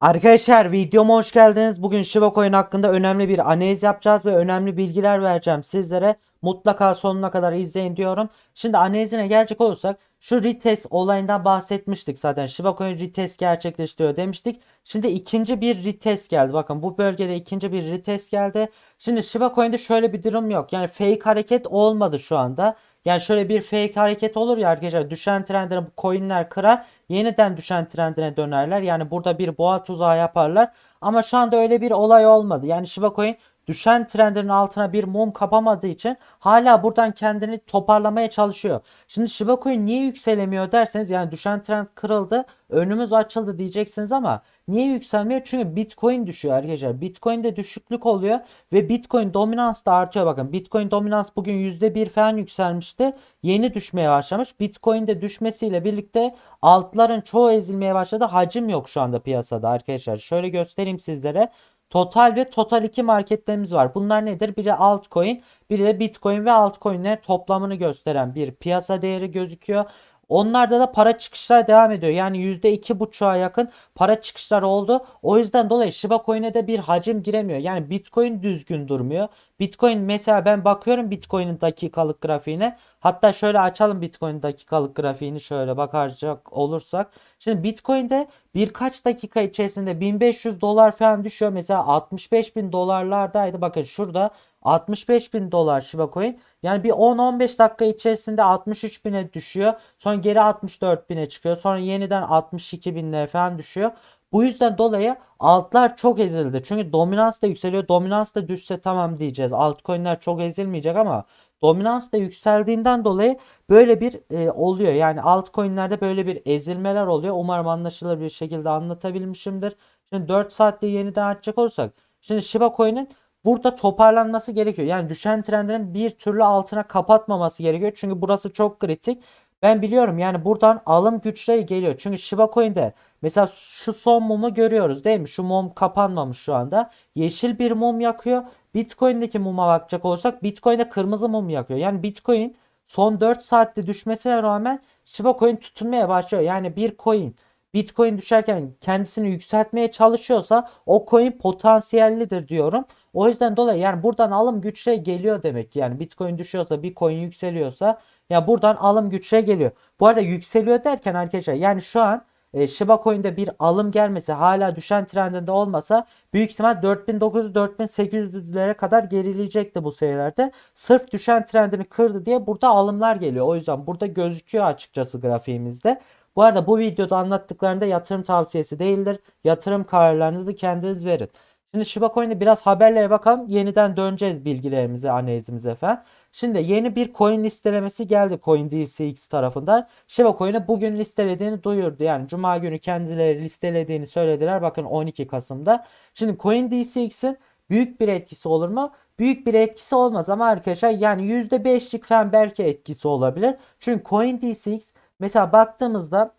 Arkadaşlar videoma hoş geldiniz. Bugün Shiba Coin hakkında önemli bir analiz yapacağız ve önemli bilgiler vereceğim sizlere. Mutlaka sonuna kadar izleyin diyorum. Şimdi analizine gelecek olursak şu retest olayından bahsetmiştik zaten. Shiba Coin retest gerçekleştiriyor demiştik. Şimdi ikinci bir retest geldi. Bakın bu bölgede ikinci bir retest geldi. Şimdi Shiba Coin'de şöyle bir durum yok. Yani fake hareket olmadı şu anda. Yani şöyle bir fake hareket olur ya arkadaşlar düşen trendini bu coinler kırar yeniden düşen trendine dönerler. Yani burada bir boğa tuzağı yaparlar. Ama şu anda öyle bir olay olmadı. Yani Shiba Coin düşen trendlerin altına bir mum kapamadığı için hala buradan kendini toparlamaya çalışıyor. Şimdi Shiba Coin niye yükselemiyor derseniz yani düşen trend kırıldı önümüz açıldı diyeceksiniz ama niye yükselmiyor? Çünkü Bitcoin düşüyor arkadaşlar. Bitcoin'de düşüklük oluyor ve Bitcoin dominans da artıyor. Bakın Bitcoin dominans bugün %1 falan yükselmişti. Yeni düşmeye başlamış. Bitcoin'de düşmesiyle birlikte altların çoğu ezilmeye başladı. Hacim yok şu anda piyasada arkadaşlar. Şöyle göstereyim sizlere. Total ve Total 2 marketlerimiz var. Bunlar nedir? Biri altcoin, biri de Bitcoin ve altcoin'lerin toplamını gösteren bir piyasa değeri gözüküyor. Onlarda da para çıkışlar devam ediyor. Yani %2,5'a yakın para çıkışlar oldu. O yüzden dolayı Shiba Coin'e de bir hacim giremiyor. Yani Bitcoin düzgün durmuyor. Bitcoin mesela ben bakıyorum Bitcoin'in dakikalık grafiğine. Hatta şöyle açalım Bitcoin dakikalık grafiğini şöyle bakacak olursak. Şimdi Bitcoin'de birkaç dakika içerisinde 1500 dolar falan düşüyor. Mesela 65 bin dolarlardaydı. Bakın şurada 65 bin dolar Shiba Coin. Yani bir 10-15 dakika içerisinde 63 bine düşüyor. Sonra geri 64 bine çıkıyor. Sonra yeniden 62 binlere falan düşüyor. Bu yüzden dolayı altlar çok ezildi. Çünkü dominans da yükseliyor. Dominans da düşse tamam diyeceğiz. Altcoin'ler çok ezilmeyecek ama dominans da yükseldiğinden dolayı böyle bir e, oluyor. Yani altcoin'lerde böyle bir ezilmeler oluyor. Umarım anlaşılır bir şekilde anlatabilmişimdir. Şimdi 4 saatte yeniden açacak olursak. Şimdi Shiba Coin'in burada toparlanması gerekiyor. Yani düşen trendlerin bir türlü altına kapatmaması gerekiyor. Çünkü burası çok kritik. Ben biliyorum yani buradan alım güçleri geliyor. Çünkü Shiba Coin'de mesela şu son mumu görüyoruz değil mi? Şu mum kapanmamış şu anda. Yeşil bir mum yakıyor. Bitcoin'deki muma bakacak olursak Bitcoin'de kırmızı mum yakıyor. Yani Bitcoin son 4 saatte düşmesine rağmen Shiba Coin tutunmaya başlıyor. Yani bir coin Bitcoin düşerken kendisini yükseltmeye çalışıyorsa o coin potansiyellidir diyorum. O yüzden dolayı yani buradan alım güçleri geliyor demek ki. Yani Bitcoin düşüyorsa bir coin yükseliyorsa ya buradan alım güçleri geliyor. Bu arada yükseliyor derken arkadaşlar yani şu an e, Shiba Coin'de bir alım gelmesi hala düşen trendinde olmasa büyük ihtimal 4900-4800'lere kadar gerileyecekti bu seviyelerde. Sırf düşen trendini kırdı diye burada alımlar geliyor. O yüzden burada gözüküyor açıkçası grafiğimizde. Bu arada bu videoda anlattıklarında yatırım tavsiyesi değildir. Yatırım kararlarınızı kendiniz verin. Şimdi Shiba Coin'de biraz haberlere bakalım. Yeniden döneceğiz bilgilerimize, analizimize efendim. Şimdi yeni bir coin listelemesi geldi CoinDCX tarafından. Shiba Coin'i bugün listelediğini duyurdu. Yani Cuma günü kendileri listelediğini söylediler. Bakın 12 Kasım'da. Şimdi CoinDCX'in büyük bir etkisi olur mu? Büyük bir etkisi olmaz ama arkadaşlar yani %5'lik falan belki etkisi olabilir. Çünkü CoinDCX mesela baktığımızda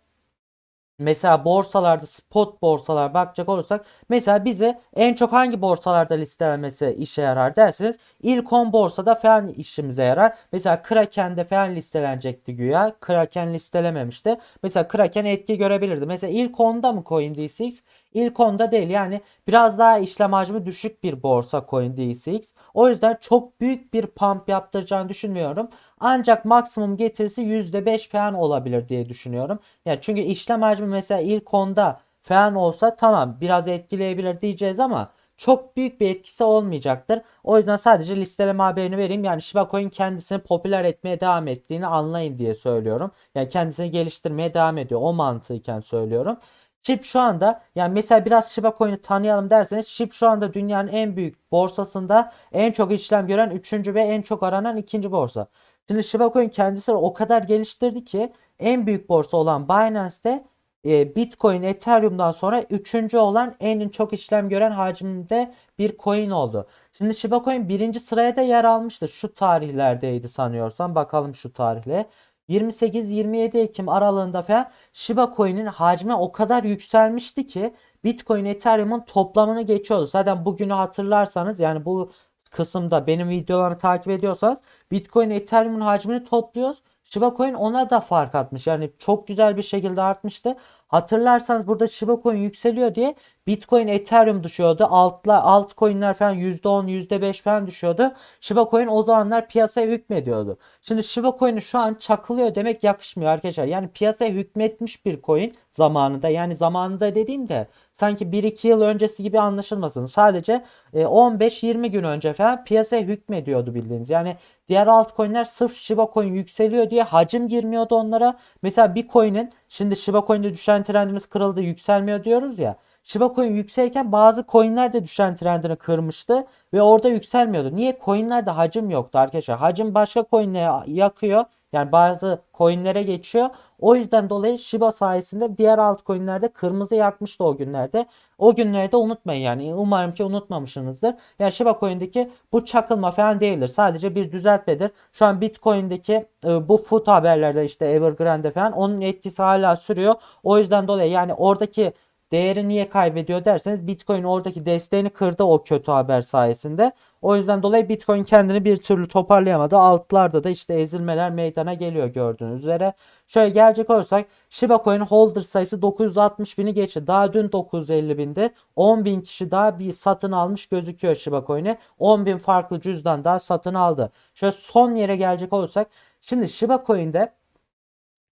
Mesela borsalarda spot borsalar bakacak olursak mesela bize en çok hangi borsalarda listelenmesi işe yarar derseniz ilk 10 borsada falan işimize yarar. Mesela Kraken'de falan listelenecekti güya. Kraken listelememişti. Mesela Kraken etki görebilirdi. Mesela ilk 10'da mı CoinDCX? İlk 10'da değil yani biraz daha işlem hacmi düşük bir borsa CoinDCX. O yüzden çok büyük bir pump yaptıracağını düşünmüyorum. Ancak maksimum getirisi %5 falan olabilir diye düşünüyorum. Yani çünkü işlem hacmi mesela ilk 10'da falan olsa tamam biraz etkileyebilir diyeceğiz ama çok büyük bir etkisi olmayacaktır. O yüzden sadece listeleme haberini vereyim. Yani Shiba Coin kendisini popüler etmeye devam ettiğini anlayın diye söylüyorum. Yani kendisini geliştirmeye devam ediyor. O mantığıyken söylüyorum. Chip şu anda yani mesela biraz Shiba Coin'i tanıyalım derseniz Chip şu anda dünyanın en büyük borsasında en çok işlem gören 3. ve en çok aranan 2. borsa. Şimdi Shiba Coin kendisini o kadar geliştirdi ki en büyük borsa olan Binance'te e, Bitcoin, Ethereum'dan sonra 3. olan en çok işlem gören hacimde bir coin oldu. Şimdi Shiba Coin birinci sıraya da yer almıştı. Şu tarihlerdeydi sanıyorsam. Bakalım şu tarihle. 28-27 Ekim aralığında falan Shiba Coin'in hacmi o kadar yükselmişti ki Bitcoin Ethereum'un toplamını geçiyordu. Zaten bugünü hatırlarsanız yani bu kısımda benim videolarımı takip ediyorsanız Bitcoin Ethereum'un hacmini topluyoruz. Shiba Coin ona da fark atmış. Yani çok güzel bir şekilde artmıştı. Hatırlarsanız burada Shiba Coin yükseliyor diye Bitcoin, Ethereum düşüyordu. Altla, altcoin'ler falan %10, %5 falan düşüyordu. Shiba Coin o zamanlar piyasaya hükmediyordu. Şimdi Shiba Coin'i şu an çakılıyor demek yakışmıyor arkadaşlar. Yani piyasaya hükmetmiş bir coin zamanında. Yani zamanında dediğimde sanki 1-2 yıl öncesi gibi anlaşılmasın. Sadece e, 15-20 gün önce falan piyasaya hükmediyordu bildiğiniz. Yani diğer altcoin'ler sırf Shiba Coin yükseliyor diye hacim girmiyordu onlara. Mesela bir coin'in şimdi Shiba Coin'de düşen trendimiz kırıldı yükselmiyor diyoruz ya. Shiba Coin yükselirken bazı coinler de düşen trendini kırmıştı ve orada yükselmiyordu. Niye? Coinlerde hacim yoktu arkadaşlar. Hacim başka coinlere yakıyor. Yani bazı coinlere geçiyor. O yüzden dolayı Shiba sayesinde diğer altcoin'lerde kırmızı yakmıştı o günlerde. O günleri de unutmayın yani. Umarım ki unutmamışsınızdır. Yani Shiba Coin'deki bu çakılma falan değildir. Sadece bir düzeltmedir. Şu an Bitcoin'deki e, bu food haberlerde işte Evergrande'de falan onun etkisi hala sürüyor. O yüzden dolayı yani oradaki değeri niye kaybediyor derseniz Bitcoin oradaki desteğini kırdı o kötü haber sayesinde. O yüzden dolayı Bitcoin kendini bir türlü toparlayamadı. Altlarda da işte ezilmeler meydana geliyor gördüğünüz üzere. Şöyle gelecek olursak Shiba Coin holder sayısı 960 bini geçti. Daha dün 950 binde 10 bin kişi daha bir satın almış gözüküyor Shiba Coin'i. 10 bin farklı cüzdan daha satın aldı. Şöyle son yere gelecek olursak şimdi Shiba Coin'de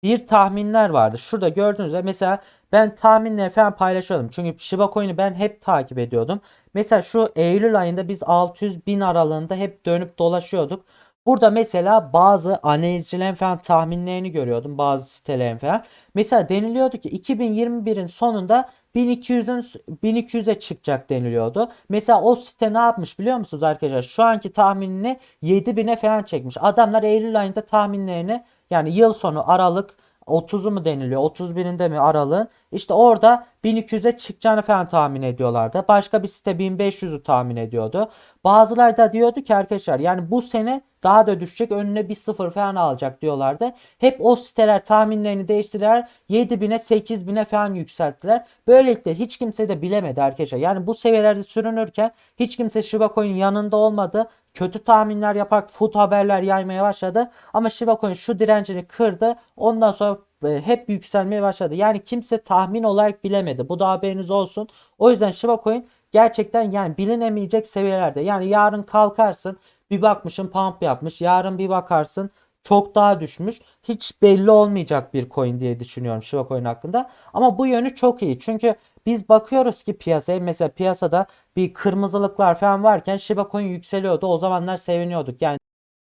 bir tahminler vardı. Şurada gördüğünüz gibi mesela ben tahminleri falan paylaşıyordum. Çünkü Shiba Coin'i ben hep takip ediyordum. Mesela şu Eylül ayında biz 600 bin aralığında hep dönüp dolaşıyorduk. Burada mesela bazı analizcilerin falan tahminlerini görüyordum. Bazı sitelerin falan. Mesela deniliyordu ki 2021'in sonunda 1200'ün 1200'e çıkacak deniliyordu. Mesela o site ne yapmış biliyor musunuz arkadaşlar? Şu anki tahminini 7000'e falan çekmiş. Adamlar Eylül ayında tahminlerini yani yıl sonu Aralık 30'u mu deniliyor? 31'inde mi aralığın? İşte orada 1200'e çıkacağını falan tahmin ediyorlardı. Başka bir site 1500'ü tahmin ediyordu. Bazıları da diyordu ki arkadaşlar yani bu sene daha da düşecek önüne bir sıfır falan alacak diyorlardı. Hep o siteler tahminlerini değiştirdiler. 7000'e 8000'e falan yükselttiler. Böylelikle hiç kimse de bilemedi arkadaşlar. Yani bu seviyelerde sürünürken hiç kimse Shiba Coin'in yanında olmadı. Kötü tahminler yaparak food haberler yaymaya başladı. Ama Shiba Coin şu direncini kırdı. Ondan sonra e, hep yükselmeye başladı. Yani kimse tahmin olarak bilemedi. Bu da haberiniz olsun. O yüzden Shiba Coin gerçekten yani bilinemeyecek seviyelerde. Yani yarın kalkarsın bir bakmışın pump yapmış. Yarın bir bakarsın çok daha düşmüş. Hiç belli olmayacak bir coin diye düşünüyorum Shiba Coin hakkında. Ama bu yönü çok iyi. Çünkü biz bakıyoruz ki piyasaya mesela piyasada bir kırmızılıklar falan varken Shiba Coin yükseliyordu. O zamanlar seviniyorduk. Yani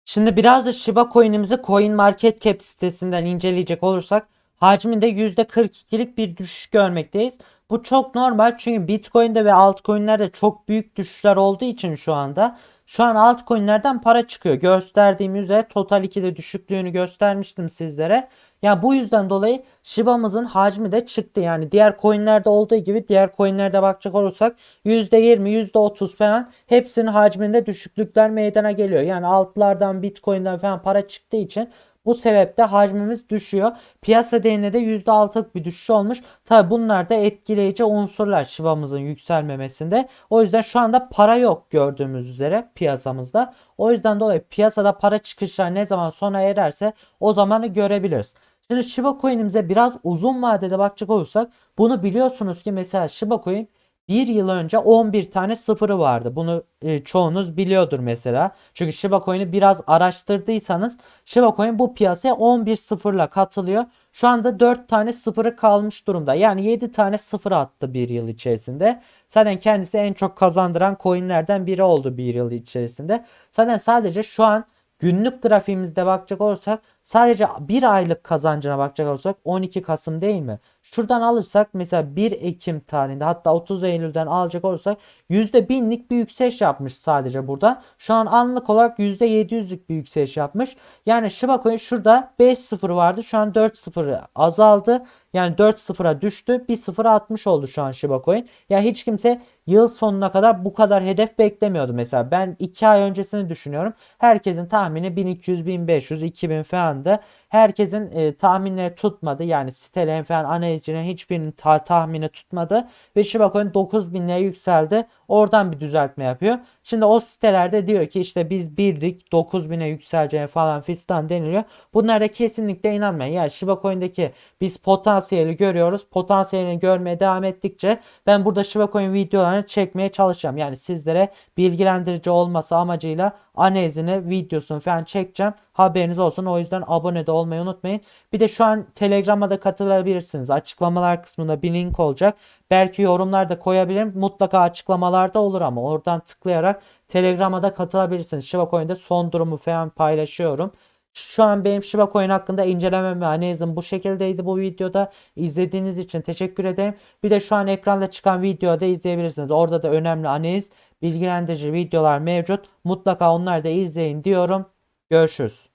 Şimdi biraz da Shiba Coin'imizi CoinMarketCap sitesinden inceleyecek olursak hacminde %42'lik bir düşüş görmekteyiz. Bu çok normal çünkü Bitcoin'de ve altcoin'lerde çok büyük düşüşler olduğu için şu anda şu an altcoin'lerden para çıkıyor. Gösterdiğim üzere Total 2'de düşüklüğünü göstermiştim sizlere. Yani bu yüzden dolayı Shiba'mızın hacmi de çıktı. Yani diğer coinlerde olduğu gibi diğer coinlerde bakacak olursak %20, %30 falan hepsinin hacminde düşüklükler meydana geliyor. Yani altlardan Bitcoin'den falan para çıktığı için bu sebeple hacmimiz düşüyor. Piyasa değerinde de %6'lık bir düşüş olmuş. Tabi bunlar da etkileyici unsurlar Shiba'mızın yükselmemesinde. O yüzden şu anda para yok gördüğümüz üzere piyasamızda. O yüzden dolayı piyasada para çıkışlar ne zaman sona ererse o zamanı görebiliriz. Şimdi Shiba Coin'imize biraz uzun vadede bakacak olursak bunu biliyorsunuz ki mesela Shiba Coin bir yıl önce 11 tane sıfırı vardı. Bunu e, çoğunuz biliyordur mesela. Çünkü Shiba Coin'i biraz araştırdıysanız Shiba Coin bu piyasaya 11 sıfırla katılıyor. Şu anda 4 tane sıfırı kalmış durumda. Yani 7 tane sıfır attı bir yıl içerisinde. Zaten kendisi en çok kazandıran coinlerden biri oldu bir yıl içerisinde. Zaten sadece şu an günlük grafiğimizde bakacak olursak sadece bir aylık kazancına bakacak olursak 12 Kasım değil mi? Şuradan alırsak mesela 1 Ekim tarihinde hatta 30 Eylül'den alacak olursak %1000'lik bir yükseliş yapmış sadece burada. Şu an anlık olarak %700'lük bir yükseliş yapmış. Yani Shiba Coin şurada 5 sıfır vardı. Şu an 4 sıfırı azaldı. Yani 4 sıfıra düştü. 1 sıfıra atmış oldu şu an Shiba Coin. Ya hiç kimse yıl sonuna kadar bu kadar hedef beklemiyordu mesela. Ben 2 ay öncesini düşünüyorum. Herkesin tahmini 1200, 1500, 2000 falandı. Herkesin e, tahminleri tutmadı. Yani sitelerin falan analizcilerin hiçbirinin ta- tahmini tutmadı. Ve Shiba Coin 9000 liraya yükseldi. Oradan bir düzeltme yapıyor. Şimdi o sitelerde diyor ki işte biz bildik 9000'e yükseleceğini falan fistan deniliyor. Bunlara kesinlikle inanmayın. Yani Shiba Coin'deki biz potansiyeli görüyoruz. Potansiyelini görmeye devam ettikçe ben burada Shiba Coin videolarını çekmeye çalışacağım. Yani sizlere bilgilendirici olması amacıyla analizini, videosunu falan çekeceğim. Haberiniz olsun. O yüzden abone de olmayı unutmayın. Bir de şu an Telegram'a da katılabilirsiniz. Açıklamalar kısmında bir link olacak. Belki yorumlarda koyabilirim. Mutlaka açıklamalarda olur ama oradan tıklayarak Telegram'a da katılabilirsiniz. Shiba Coin'de son durumu falan paylaşıyorum. Şu an benim Shiba Coin hakkında incelemem ve analizim bu şekildeydi bu videoda. İzlediğiniz için teşekkür ederim. Bir de şu an ekranda çıkan videoda izleyebilirsiniz. Orada da önemli analiz, bilgilendirici videolar mevcut. Mutlaka onları da izleyin diyorum. Görüşürüz.